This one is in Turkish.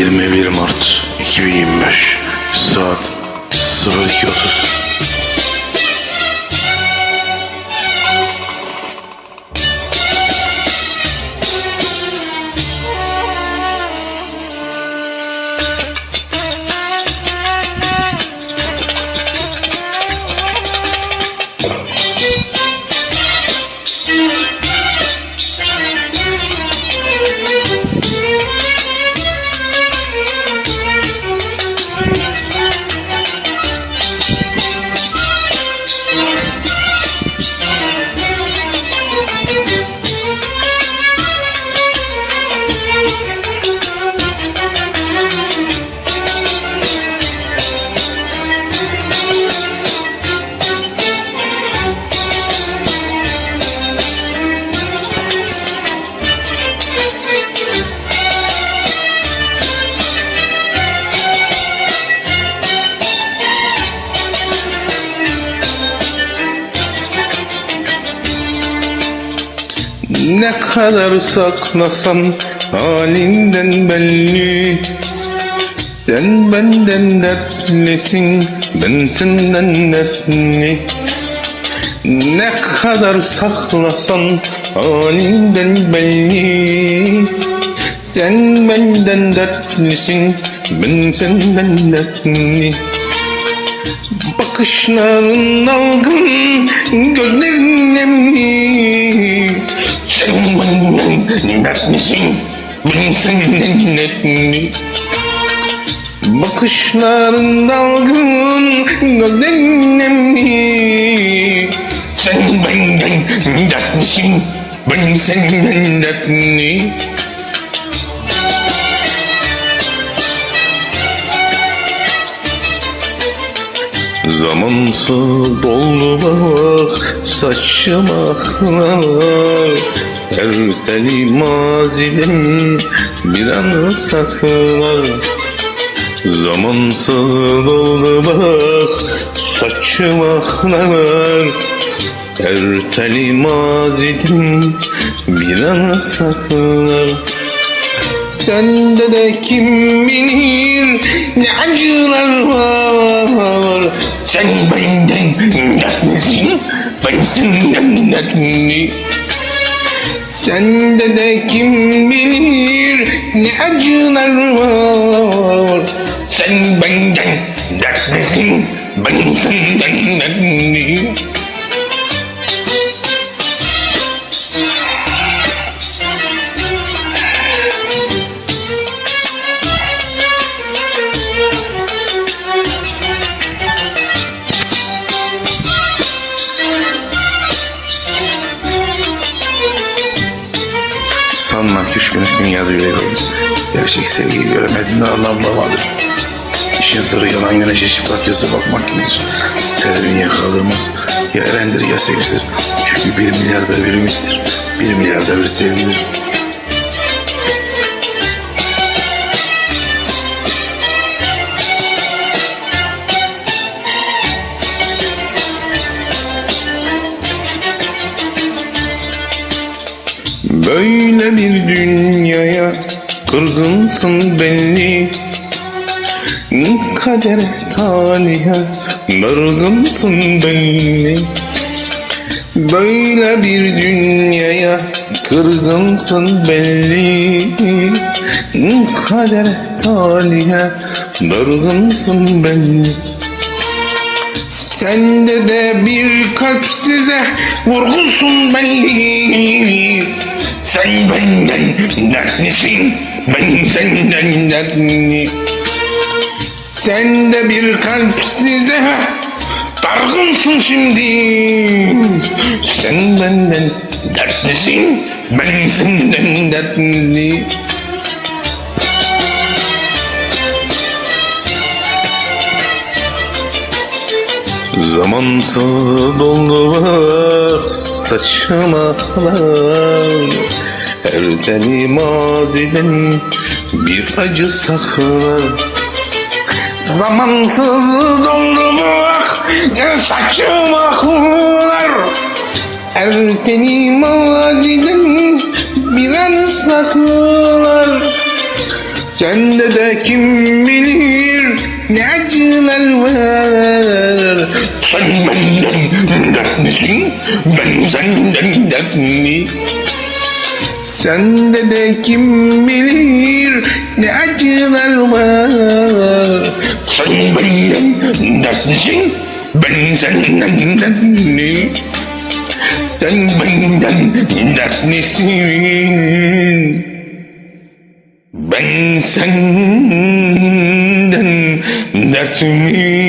21 Mart 2025 saat 02.30 Ne kadar saklasan halinden belli. Sen benden dertlisin ben senden dertli. Ne kadar saklasan halinden belli. Sen benden dertlisin ben senden dertli. Bakışların dalgın, gözlerin nemli Bakışların dalgın, gözlerin nemli Sen benden dertlisin, ben senden dertli Zamansız doldu bak saçım aklar Erteli maziden bir anı saklar. Zamansız doldu bak saçım aklar Erteli maziden bir anı saklar. Sende de kim bilir ne acılar var. Sen benden dertlisin ben senden dertli Sende de kim bilir ne acılar var? Sen benden dertlisin ben senden dertli Günlük dünyada yüreği olur. Gerçek sevgiyi göremediğinde anlamlamadır. İşin sırrı yalan güneşe çıplak gözle bakmak gibidir. Kalbin ya kalırmaz, ya erendir ya sevgidir. Çünkü bir milyarda bir ümittir, bir milyarda bir sevgidir. Böyle bir dünyaya kırgınsın belli Kadere talihe dargınsın belli Böyle bir dünyaya kırgınsın belli Kadere talihe dargınsın belli Sende de bir kalp size vurgunsun belli Sen benden dertlisin ben senden dertli. Sende bir kalp size dargınsın şimdi. Sen benden dertlisin ben senden dertli Zamansız doldu bak saçım aklar Erteli maziden bir acı saklar. Zamansız doldu bak saçım aklar Erteli maziden bir anı saklar Sende de kim bilir ne acılar var? Sen benden dertlisin ben senden dertli Sende de kim bilir ne acılar var? Sen benden dertlisin ben senden dertli Sen benden dertlisin ben senden dertli